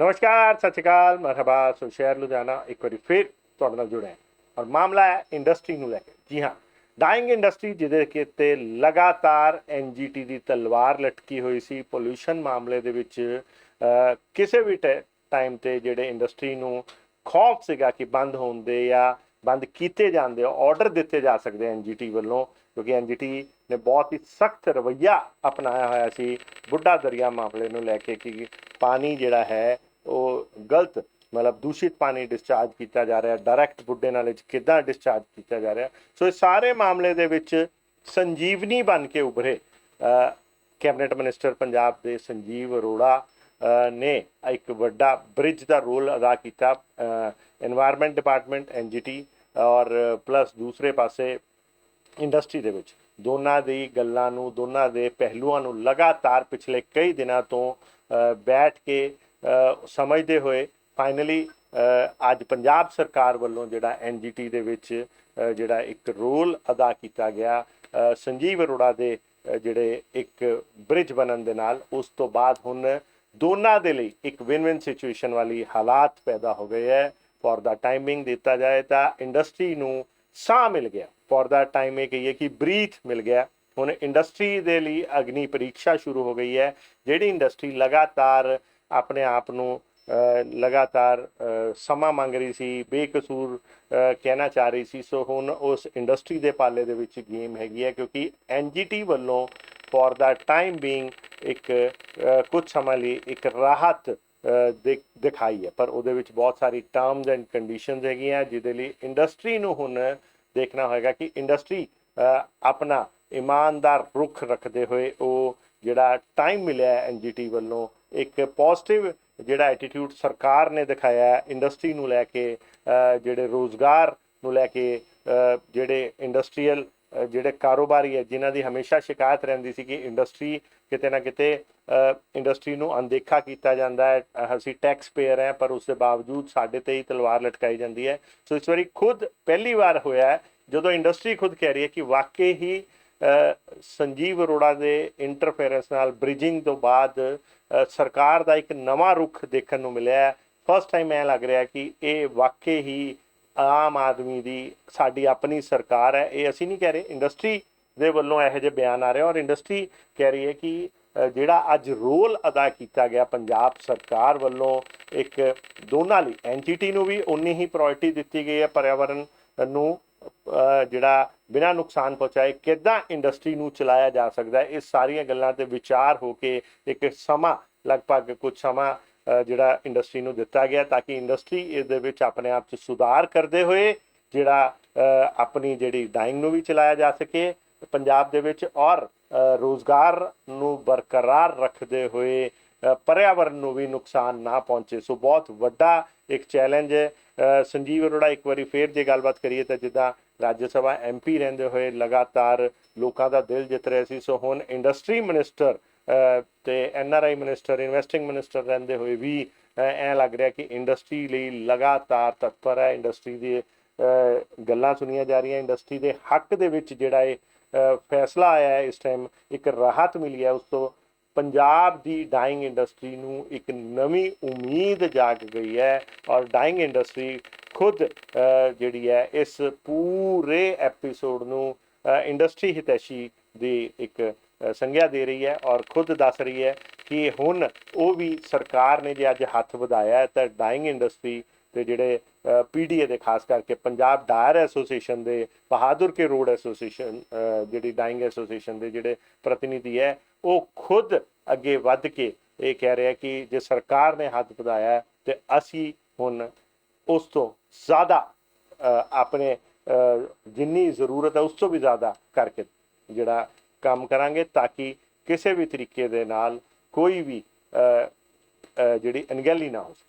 ਨਮਸਕਾਰ, ਸਤਿ ਸ਼੍ਰੀ ਅਕਾਲ, ਮਰਹਬਾ ਸੋ ਸ਼ਹਿਰ ਲੁਧਿਆਣਾ, ਇੱਕ ਵਾਰੀ ਫਿਰ ਤੁਹਾਡੇ ਨਾਲ ਜੁੜਿਆ ਔਰ ਮਾਮਲਾ ਹੈ ਇੰਡਸਟਰੀ ਨੂੰ ਲੈ ਕੇ। ਜੀ ਹਾਂ ਡਾਈਂਗ ਇੰਡਸਟਰੀ ਜਿਹਦੇ ਕਿ ਤੇ ਲਗਾਤਾਰ ਐਨਜੀਟੀ ਦੀ ਤਲਵਾਰ ਲਟਕੀ ਹੋਈ ਸੀ। ਪੋਲੂਸ਼ਨ ਮਾਮਲੇ ਦੇ ਵਿੱਚ ਕਿਸੇ ਵੀ ਟਾਈਮ ਤੇ ਜਿਹੜੇ ਇੰਡਸਟਰੀ ਨੂੰ ਖੌਫ ਸੀਗਾ ਕਿ ਬੰਦ ਹੋਣ ਦੇ ਜਾਂ ਬੰਦ ਕੀਤੇ ਜਾਂਦੇ ਆਰਡਰ ਦਿੱਤੇ ਜਾ ਸਕਦੇ ਐਨਜੀਟੀ ਵੱਲੋਂ, ਕਿਉਂਕਿ ਐਨਜੀਟੀ ਨੇ ਬਹੁਤ ਹੀ ਸਖਤ ਰਵੱਈਆ ਅਪਣਾਇਆ ਹੋਇਆ ਸੀ। ਬੁੱਢਾ ਦਰਿਆ ਮਾਮਲੇ ਨੂੰ ਲੈ ਕੇ ਕਿ ਪਾਣੀ ਜਿਹੜਾ ਹੈ ਉਹ ਗਲਤ, ਮਤਲਬ ਦੂਸ਼ਿਤ ਪਾਣੀ ਡਿਸਚਾਰਜ ਕੀਤਾ ਜਾ ਰਿਹਾ ਡਾਇਰੈਕਟ ਬੁੱਢੇ ਨਾਲੇ ਚ ਕਿਦਾਂ ਡਿਸਚਾਰਜ ਕੀਤਾ ਜਾ ਰਿਹਾ। ਸੋ ਇਹ ਸਾਰੇ ਮਾਮਲੇ ਦੇ ਵਿੱਚ ਸੰਜੀਵਨੀ ਬਣ ਕੇ ਉਭਰੇ। ਕੈਬਨਿਟ ਮਿਨਿਸਟਰ ਪੰਜਾਬ ਦੇ ਸੰਜੀਵ ਅਰੋੜਾ ਨੇ ਇੱਕ ਵੱਡਾ ਬ੍ਰਿਜ ਦਾ ਰੋਲ ਅਦਾ ਕੀਤਾ। এনवायरमेंट ਡਿਪਾਰਟਮੈਂਟ ਐਨਜੀਟੀ ਔਰ ਪਲੱਸ ਦੂਸਰੇ ਪਾਸੇ ਇੰਡਸਟਰੀ ਦੇ ਵਿੱਚ। ਦੋਨਾਂ ਦੀ ਗੱਲਾਂ ਨੂੰ, ਦੋਨਾਂ ਦੇ ਪਹਿਲੂਆਂ ਨੂੰ ਲਗਾਤਾਰ ਪਿਛਲੇ ਕਈ ਦਿਨਾਂ ਤੋਂ ਬੈਠ ਕੇ ਸਮਝਦੇ ਹੋਏ ਫਾਈਨਲੀ ਅੱਜ ਪੰਜਾਬ ਸਰਕਾਰ ਵੱਲੋਂ ਜਿਹੜਾ ਐਨਜੀਟੀ ਦੇ ਵਿੱਚ ਜਿਹੜਾ ਇੱਕ ਰੋਲ ਅਦਾ ਕੀਤਾ ਗਿਆ ਸੰਜੀਵ ਅਰੋੜਾ ਦੇ ਜਿਹੜੇ ਇੱਕ ਬ੍ਰਿਜ ਬਣਨ ਦੇ ਨਾਲ, ਉਸ ਤੋਂ ਬਾਅਦ ਹੁਣ ਦੋਨਾਂ ਦੇ ਲਈ ਇੱਕ ਵਿਨ ਵਿਨ ਸਿਚੁਏਸ਼ਨ ਵਾਲੀ ਹਾਲਾਤ ਪੈਦਾ ਹੋ ਗਏ ਹੈ। ਫॉर ਦਾ ਟਾਈਮਿੰਗ ਦਿੱਤਾ ਜਾਏ ਤਾਂ ਇੰਡਸਟਰੀ ਨੂੰ ਸਾਹ ਮਿਲ ਗਿਆ। ਫॉर ਦਾ ਟਾਈਮ ਇਹ ਕਹੀਏ ਕਿ ਬਰੀਥ ਮਿਲ ਗਿਆ। ਹੁਣ ਇੰਡਸਟਰੀ ਦੇ ਲਈ ਅਗਨੀ ਪਰੀਖਿਆ ਸ਼ੁਰੂ ਹੋ ਗਈ ਹੈ। ਜਿਹੜੀ ਇੰਡਸਟਰੀ ਲਗਾਤਾਰ ਆਪਣੇ ਆਪ ਨੂੰ ਲਗਾਤਾਰ ਸਮਾਂ ਮੰਗ ਰਹੀ ਸੀ ਬੇਕਸੂਰ ਕਹਿਣਾ ਚਾਹ ਰਹੀ ਸੀ। ਸੋ ਹੁਣ ਉਸ ਇੰਡਸਟਰੀ ਦੇ ਪਾਲੇ ਦੇ ਵਿੱਚ ਗੇਮ ਹੈਗੀ ਹੈ ਕਿਉਂਕਿ ਐਨਜੀਟੀ ਵੱਲੋਂ ਫॉर ਦਾ ਟਾਈਮ ਬੀਇੰਗ ਇੱਕ ਅਹ, ਕੁਝ ਸਮਾਂ ਲਈ ਇੱਕ ਰਾਹਤ ਅਹ, ਦਿਖਾਈ ਹੈ। ਪਰ ਉਹਦੇ ਵਿੱਚ ਬਹੁਤ ਸਾਰੀ ਟਰਮਸ ਐਂਡ ਕੰਡੀਸ਼ਨਸ ਹੈਗੀਆਂ ਜਿਹਦੇ ਲਈ ਇੰਡਸਟਰੀ ਨੂੰ ਹੁਣ ਦੇਖਣਾ ਹੋਏਗਾ ਕਿ ਇੰਡਸਟਰੀ ਆਪਣਾ ਇਮਾਨਦਾਰ ਰੁਖ ਰੱਖਦੇ ਹੋਏ ਉਹ ਜਿਹੜਾ ਟਾਈਮ ਮਿਲਿਆ ਐਨਜੀਟੀ ਵੱਲੋਂ ਇੱਕ ਪੋਜ਼ਿਟਿਵ ਜਿਹੜਾ ਐਟੀਟਿਊਡ ਸਰਕਾਰ ਨੇ ਦਿਖਾਇਆ ਇੰਡਸਟਰੀ ਨੂੰ ਲੈ ਕੇ ਜਿਹੜੇ ਰੋਜ਼ਗਾਰ ਨੂੰ ਲੈ ਕੇ ਜਿਹੜੇ ਇੰਡਸਟਰੀਅਲ ਜਿਹੜੇ ਕਾਰੋਬਾਰੀ ਹੈ, ਜਿਨ੍ਹਾਂ ਦੀ ਹਮੇਸ਼ਾ ਸ਼ਿਕਾਇਤ ਰਹਿੰਦੀ ਸੀ ਕਿ ਇੰਡਸਟਰੀ ਕਿਤੇ ਨਾ ਕਿਤੇ ਇੰਡਸਟਰੀ ਨੂੰ ਅਣਦੇਖਾ ਕੀਤਾ ਜਾਂਦਾ ਹੈ ਅਸੀਂ ਟੈਕਸ ਪੇਅਰ ਹੈ, ਪਰ ਉਸ ਦੇ ਬਾਵਜੂਦ ਸਾਡੇ ਤੇ ਹੀ ਤਲਵਾਰ ਲਟਕਾਈ ਜਾਂਦੀ ਹੈ। ਸੋ ਇਸ ਵਾਰੀ ਖੁਦ ਪਹਿਲੀ ਵਾਰ ਹੋਇਆ ਜਦੋਂ ਇੰਡਸਟਰੀ ਖੁਦ ਕਹਿ ਰਹੀ ਹੈ ਕਿ ਵਾਕਈ ਹੀ ਸੰਜੀਵ ਅਰੋੜਾ ਦੇ ਇੰਟਰਫੇਰੈਂਸ ਨਾਲ ਬ੍ਰਿਜਿੰਗ ਤੋਂ ਬਾਅਦ ਸਰਕਾਰ ਦਾ ਇੱਕ ਨਵਾਂ ਰੁਖ ਦੇਖਣ ਨੂੰ ਮਿਲਿਆ ਫਸਟ ਟਾਈਮ ਐ ਲੱਗ ਰਿਹਾ ਕਿ ਇਹ ਵਾਕਈ ਹੀ ਆਮ ਆਦਮੀ ਦੀ ਸਾਡੀ ਆਪਣੀ ਸਰਕਾਰ ਹੈ। ਇਹ ਅਸੀਂ ਨਹੀਂ ਕਹਿ ਰਹੇ ਇੰਡਸਟਰੀ ਦੇ ਵੱਲੋਂ ਇਹੋ ਜਿਹੇ ਬਿਆਨ ਆ ਰਹੇ ਔਰ ਇੰਡਸਟਰੀ ਕਹਿ ਰਹੀ ਹੈ ਕਿ ਜਿਹੜਾ ਅੱਜ ਰੋਲ ਅਦਾ ਕੀਤਾ ਗਿਆ ਪੰਜਾਬ ਸਰਕਾਰ ਵੱਲੋਂ, ਇੱਕ ਦੋਨਾਂ ਲਈ ਐਨਜੀਟੀ ਨੂੰ ਵੀ ਉਨੀ ਹੀ ਪ੍ਰਾਇੋਰਟੀ ਦਿੱਤੀ ਗਈ ਹੈ ਪਰਿਆਵਰਣ ਨੂੰ। ਜਿਹੜਾ ਬਿਨਾਂ ਨੁਕਸਾਨ ਪਹੁੰਚਾਏ ਕਿੱਦਾਂ ਇੰਡਸਟਰੀ ਨੂੰ ਚਲਾਇਆ ਜਾ ਸਕਦਾ ਹੈ ਇਹ ਸਾਰੀਆਂ ਗੱਲਾਂ ਤੇ ਵਿਚਾਰ ਹੋ ਕੇ ਇੱਕ ਸਮਾਂ ਲਗਭਗ ਕੁਝ ਸਮਾਂ ਅ, ਜਿਹੜਾ ਇੰਡਸਟਰੀ ਨੂੰ ਦਿੱਤਾ ਗਿਆ ਤਾਂ ਕਿ ਇੰਡਸਟਰੀ ਇਸ ਦੇ ਵਿੱਚ ਆਪਣੇ ਆਪ 'ਚ ਸੁਧਾਰ ਕਰਦੇ ਹੋਏ ਜਿਹੜਾ ਅ, ਆਪਣੀ ਜਿਹੜੀ ਡਾਈਂਗ ਨੂੰ ਵੀ ਚਲਾਇਆ ਜਾ ਸਕੇ ਪੰਜਾਬ ਦੇ ਵਿੱਚ ਔਰ ਅ, ਰੋਜ਼ਗਾਰ ਨੂੰ ਬਰਕਰਾਰ ਰੱਖਦੇ ਹੋਏ ਪਰਿਆਵਰਨ ਨੂੰ ਵੀ ਨੁਕਸਾਨ ਨਾ ਪਹੁੰਚੇ। ਸੋ ਬਹੁਤ ਵੱਡਾ ਇੱਕ ਚੈਲੰਜ ਹੈ। ਸੰਜੀਵ ਅਰੋੜਾ ਇੱਕ ਵਾਰੀ ਫੇਰ ਜੇ ਗੱਲਬਾਤ ਕਰੀਏ ਤਾਂ ਜਿੱਦਾਂ ਰਾਜ ਸਭਾ ਐਮਪੀ ਰਹਿੰਦੇ ਹੋਏ ਲਗਾਤਾਰ ਲੋਕਾਂ ਦਾ ਦਿਲ ਜਿੱਤ ਰਹੇ ਸੀ। ਸੋ ਹੁਣ ਇੰਡਸਟਰੀ ਮਿਨਿਸਟਰ ਅ, ਤੇ ਐਨਆਰਆਈ ਮਿਨਿਸਟਰ ਇਨਵੈਸਟਿੰਗ ਮਿਨਿਸਟਰ ਰਹਿੰਦੇ ਹੋਏ ਵੀ ਅ, ਐਂ ਲੱਗ ਰਿਹਾ ਕਿ ਇੰਡਸਟਰੀ ਲਈ ਲਗਾਤਾਰ ਤਤਪਰ ਹੈ। ਇੰਡਸਟਰੀ ਦੀ ਗੱਲਾਂ ਸੁਣੀਆਂ ਜਾ ਰਹੀਆਂ। ਇੰਡਸਟਰੀ ਦੇ ਹੱਕ ਦੇ ਵਿੱਚ ਜਿਹੜਾ ਇਹ ਫੈਸਲਾ ਆਇਆ ਹੈ ਇਸ ਟਾਈਮ ਇੱਕ ਰਾਹਤ ਮਿਲੀ ਹੈ। ਉਸ ਤੋਂ ਪੰਜਾਬ ਦੀ ਡਾਈਂਗ ਇੰਡਸਟਰੀ ਨੂੰ ਇੱਕ ਨਵੀਂ ਉਮੀਦ ਜਾਗ ਗਈ ਹੈ ਔਰ ਡਾਈਂਗ ਇੰਡਸਟਰੀ ਖੁਦ ਜਿਹੜੀ ਹੈ, ਇਸ ਪੂਰੇ ਐਪੀਸੋਡ ਨੂੰ ਇੰਡਸਟਰੀ ਹਿਤੈਸ਼ੀ ਦੀ ਇੱਕ ਸੰਗਿਆ ਦੇ ਰਹੀ ਹੈ ਔਰ ਖੁਦ ਦੱਸ ਰਹੀ ਹੈ ਕਿ ਹੁਣ ਉਹ ਵੀ ਸਰਕਾਰ ਨੇ ਜੇ ਅੱਜ ਹੱਥ ਵਧਾਇਆ ਤਾਂ ਡਾਈਂਗ ਇੰਡਸਟਰੀ ਤੇ ਜਿਹੜੇ ਪੀਡੀਏ ਦੇ, ਖਾਸ ਕਰਕੇ ਪੰਜਾਬ ਡਾਇਰ ਐਸੋਸੀਏਸ਼ਨ ਦੇ, ਬਹਾਦਰ ਕੇ ਰੋਡ ਐਸੋਸੀਏਸ਼ਨ ਜਿਹੜੀ ਡਾਇੰਗ ਐਸੋਸੀਏਸ਼ਨ ਦੇ ਜਿਹੜੇ ਪ੍ਰਤੀਨਿਧੀ ਹੈ, ਉਹ ਖੁਦ ਅੱਗੇ ਵੱਧ ਕੇ ਇਹ ਕਹਿ ਰਿਹਾ ਕਿ ਜੇ ਸਰਕਾਰ ਨੇ ਹੱਥ ਵਧਾਇਆ ਹੈ, ਤੇ ਅਸੀਂ ਹੁਣ ਉਸ ਤੋਂ ਜ਼ਿਆਦਾ ਆਪਣੇ ਜਿੰਨੀ ਜ਼ਰੂਰਤ ਹੈ, ਉਸ ਤੋਂ ਵੀ ਜ਼ਿਆਦਾ ਕਰਕੇ ਜਿਹੜਾ ਕੰਮ ਕਰਾਂਗੇ ਤਾਂ ਕਿ ਕਿਸੇ ਵੀ ਤਰੀਕੇ ਦੇ ਨਾਲ ਕੋਈ ਵੀ ਜਿਹੜੀ ਅਣਗਹਿਲੀ ਨਾ ਹੋ ਸਕੇ।